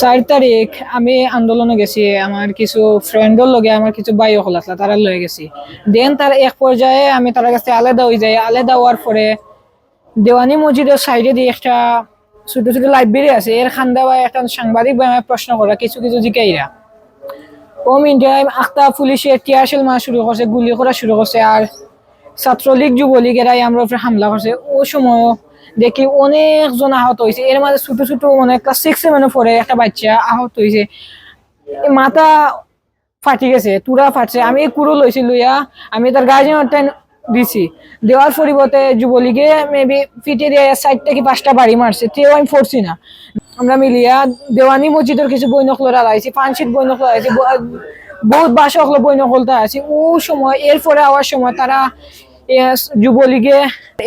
চার তারিখ আমি আন্দোলনে গেছি, আমার কিছু ফ্রেন্ডর লগে আমার কিছু বাই হল আসলা তারা লয়ে গেছি। দেন তার এক পর্যায়ে আমি তার কাছে আলাদা হয়ে যাই, আলাদা হওয়ার পরে দেওয়ানি মসজিদের সাইডে দিয়ে একটা ছোট ছোট লাইব্রেরি আছে এর খান্দা বা একটা সাংবাদিক বা আমায় প্রশ্ন করা কিছু কিছু জিকাইরা ও মিনটাইম আখতা পুলিশে টিয়ারশেল মারা শুরু করছে গুলি করা শুরু করছে আর ছাত্রলীগ যুবলীগ এরাই আমরা হামলা করছে ও সময় দেখি অনেকজন আহত হয়েছে এর মাঝে ছোট ছোট মানে ক্লাস সিক্স সেভেনে পরে একটা বাচ্চা আহত হয়েছে মাথা ফাটি গেছে, তুরা ফাটছে। আমি কুড়ো লইছি লইয়া আমি তার গার্জেন দিছি। দেওয়ার পরিবর্তে যুবলীগে মেবি ফিটে দিয়ে সাইড থেকে পাঁচটা বাড়ি মারছে তেও আমি পড়ছি না। আমরা মিলিয়া দেওয়ানি মসজিদের কিছু বৈনক লড়া লাগাইছি পাঁচশিট বৈনক লাগাইছি বহুত বাসা হলো বৈনক হলতে আছে। ও সময়, এরপরে আওয়ার সময় তারা যুবলীগে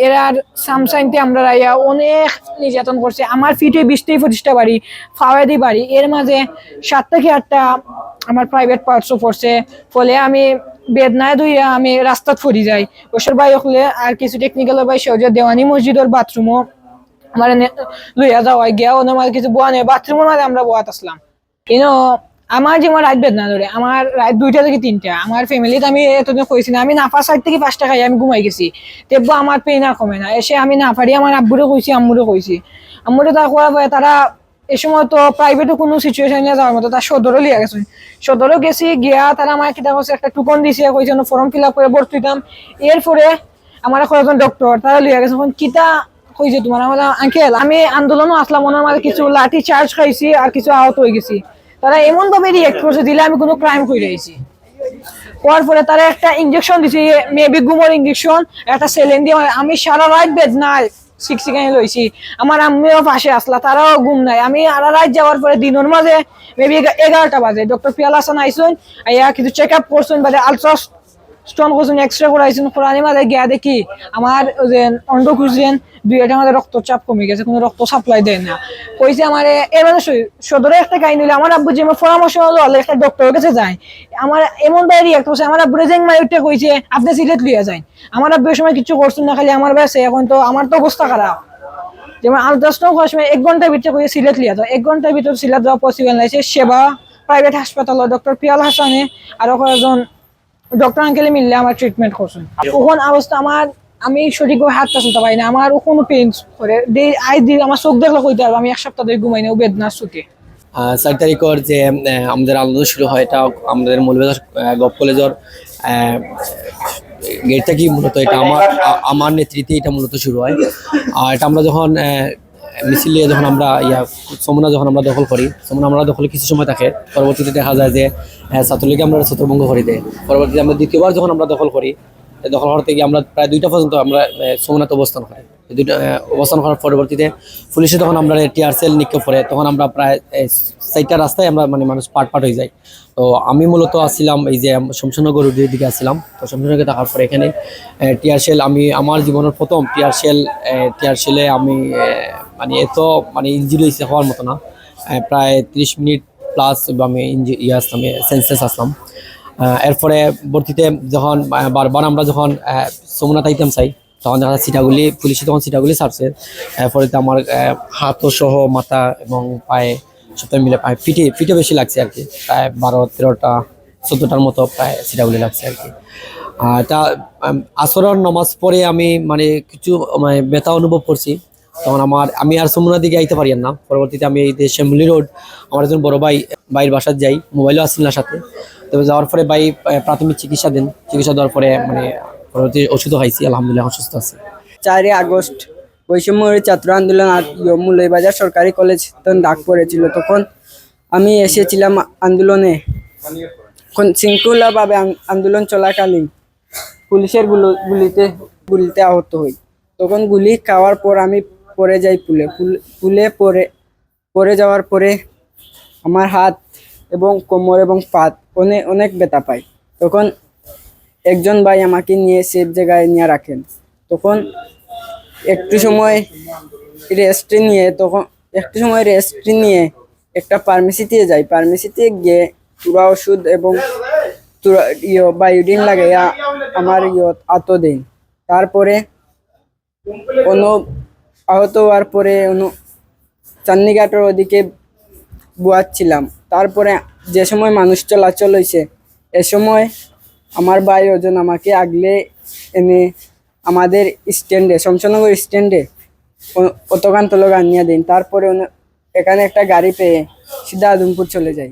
এরার সামসাইনতে আমরা রাইয়া অনেক নির্যাতন করছে। আমার ফিটে বিশটাই পঁচিশটা বাড়ি ফাওয়াদি বাড়ি। এর মাঝে সাত থেকে আটটা আমার প্রাইভেট পার্টসও পড়ছে। ফলে আমি বেদনায় ধুইয়া আমি রাস্তাত ফুরি যাই। ওসর বাই হলে আর কিছু টেকনিক্যাল বাই সহজে দেওয়ানি মসজিদের বাথরুমও আমার লইয়া যাওয়া গিয়া ওনার কিছু বোয়া নেই। বাথরুমের মাঝে আমরা বোয়াত আসলাম। কিন্তু আমার যে আমার রাত বেদনা ধরে, আমার রাত দুইটা থেকে তিনটা, আমার ফ্যামিলিতে আমি এতদিন কইছি না, আমি নাফা সাইড থেকে পাঁচটা খাই, আমি ঘুমাই গেছি। তেব্বো আমার আর কমে না, এসে আমি না পারি, আমার আব্বুরে কইছি, আম্মুরে কইছি। আম্মুরে তা পরে তারা এ সময় তো প্রাইভেটে কোনো সিচুয়েশনে যাওয়ার মতো, তার সদরও লিয়া গেছে। সদরও গেছি, গিয়া তারা আমার কিতা করছে একটা টুকন দিছে, কইছে ফর্ম ফিল আপ করে ভর্তি দিতাম এরপরে আমার কয়েকজন ডক্টর তারা লিয়া গেছে কিতা কইছে তোমার? আমার আঙ্কেল, আমি আন্দোলনও আসলাম, ওনার মাঝে কিছু লাঠি চার্জ খাইছি, আর কিছু আহত হয়ে গেছি। তারা এমন ভাবে রিয়েক্ট করছে, দিলে আমি কোনো ক্রাইম করে রয়েছি পরে তারা একটা ইঞ্জেকশন দিছে মেবি গুমর ইঞ্জেকশন একটা সেলেন দিয়ে, আমি সারা রাত বেদ নাই সিক্সিকানি লইছি। আমার আম্মিও পাশে আসলা, তারাও ঘুম নাই। আমি সারা রাত যাওয়ার পরে দিনের মাঝে মেবি এগারোটা বাজে। ডক্টর পিয়াল হাসান আইসুন, আইয়া কিছু চেক আপ করছেন বাদে আলট্রা স্টোন করছেন এক্স রে করাইছেন কোরআনি মাঝে গিয়া দেখি আমার অন্ড দুই আমাদের রক্তচাপ কমে গেছে, কোনো রক্ত সাপ্লাই দেয় না। কইছে আমার এর মানে সদরে একটা কাহিনী হইলে আমার আব্বু যে পরামর্শ হলো একটা কাছে যায়। আমার এমন করছে, আমার কইছে, আপনি সিলেট আমার আব্বু সময় কিছু করছেন না, খালি আমার ব্যাসে এখন তো আমার তো অবস্থা খারাপ। যেমন সময় এক ঘণ্টার ভিতরে কইছে সিলেট লিয়া যাও। এক ঘণ্টার ভিতরে সিলেট যাওয়া পসিবল নাই সেবা প্রাইভেট হাসপাতাল ডক্টর পিয়াল হাসানে, আরও কয়েকজন ডক্টর আঙ্কেলে মিললে আমার ট্রিটমেন্ট করছেন। ওখান অবস্থা আমার আমি সঠিকভাবে হাতটা চলতে পারি না আমার কোনো পেন করে। আই দিন আমার চোখ দেখলে কইতে পারব আমি এক সপ্তাহ ধরে ঘুমাই না বেদনার আহ, চার তারিখর যে আমাদের আন্দোলন শুরু হয় এটা আমাদের মৌলবাজার গভ কলেজের গেট কি মূলত এটা আমার আমার নেতৃত্বে এটা মূলত শুরু হয়। আর এটা আমরা যখন মিছিল নিয়ে যখন আমরা ইয়া, সমনা যখন আমরা দখল করি, সমনা আমরা দখলে কিছু সময় থাকে, পরবর্তীতে দেখা যায় যে ছাত্রলীগে আমরা ছত্রভঙ্গ করে দেয় পরবর্তীতে আমরা দ্বিতীয়বার যখন আমরা দখল করি দখল হওয়ার থেকে আমরা প্রায় দুইটা পর্যন্ত আমরা সমনাতে অবস্থান এই দুইটা অবস্থান করার পরবর্তীতে পুলিশে যখন আমরা টিআর সেল নিক্ষেপ করে, তখন আমরা প্রায় চারটা রাস্তায় আমরা মানে মানুষ পাট পাট হয়ে যাই। তো আমি মূলত আসছিলাম এই যে শমশানগর রোডের দিকে আসছিলাম। তো শমশানগরে থাকার পরে এখানে টিআর সেল আমি, আমার জীবনের প্রথম টিআর সেল টিআর সেলে আমি মানে এত মানে ইঞ্জুরি হয়েছে হওয়ার মতো না। প্রায় ত্রিশ মিনিট প্লাস আমি ইঞ্জি ইয়ে আসলাম সেন্সেস আসলাম। এরপরে ভর্তিতে যখন বারবার আমরা যখন সমনা তাইতাম চাই, তখন দেখা যায় সিটাগুলি পুলিশে তখন সিটাগুলি ছাড়ছে। এরপরে তো আমার হাতও সহ, মাথা এবং পায়ে সবটাই মিলে পায়ে পিঠে পিঠে বেশি লাগছে আর কি। প্রায় বারো, তেরোটা, চোদ্দোটার মতো প্রায় সিটাগুলি লাগছে আর কি। আর তা আসরের নমাজ পরে আমি মানে কিছু মানে ব্যথা অনুভব করছি। তখন আমার, আমি আর সমুনার দিকে আইতে পারি না। পরবর্তীতে আমি এই শ্যামলি রোড, আমার একজন বড় ভাই, ভাইয়ের বাসার যাই, মোবাইলও আসছিল না সাথে। তবে যাওয়ার পরে ভাই প্রাথমিক চিকিৎসা দেন। চিকিৎসা দেওয়ার পরে মানে পরবর্তী ওষুধও খাইছি, আলহামদুলিল্লাহ এখন সুস্থ আছি। চারই আগস্ট, বৈষম্য ছাত্র আন্দোলন মুলইবাজার সরকারি কলেজ তখন ডাক পড়েছিল। তখন আমি এসেছিলাম আন্দোলনে। শৃঙ্খলাভাবে আন- আন্দোলন চলাকালীন পুলিশেরগুলো, গুলিতে গুলিতে আহত হই। তখন গুলি খাওয়ার পর আমি পড়ে যাই, পুলে, পুল- পুলে পড়ে যাওয়ার পরে আমার হাত এবং কোমর এবং পাত অনেক অনেক ব্যথা পাই তখন একজন ভাই আমাকে নিয়ে সেফ জায়গায় নিয়ে রাখেন। তখন একটু সময় রেস্ট নিয়ে তখন, একটু সময় রেস্ট নিয়ে একটা ফার্মেসিতে যাই। ফার্মেসিতে গিয়ে তুরা ওষুধ এবং তুরা ইয়ে বায়োডিন লাগাইয়া আমার ইয়ে আত দিন তারপরে কোনো আহত হওয়ার পরে অনু চান্দিঘাটের ওদিকে বুয়াচ্ছিলাম। তারপরে যে সময় মানুষ চলাচল হয়েছে এ সময় আমার ভাই ওজন আমাকে আগলে এনে আমাদের স্ট্যান্ডে, শমশনগর স্ট্যান্ডে অতকান তলক আনিয়ে দিন। তারপরে এখানে একটা গাড়ি পেয়ে সিধা আদমপুর চলে যাই।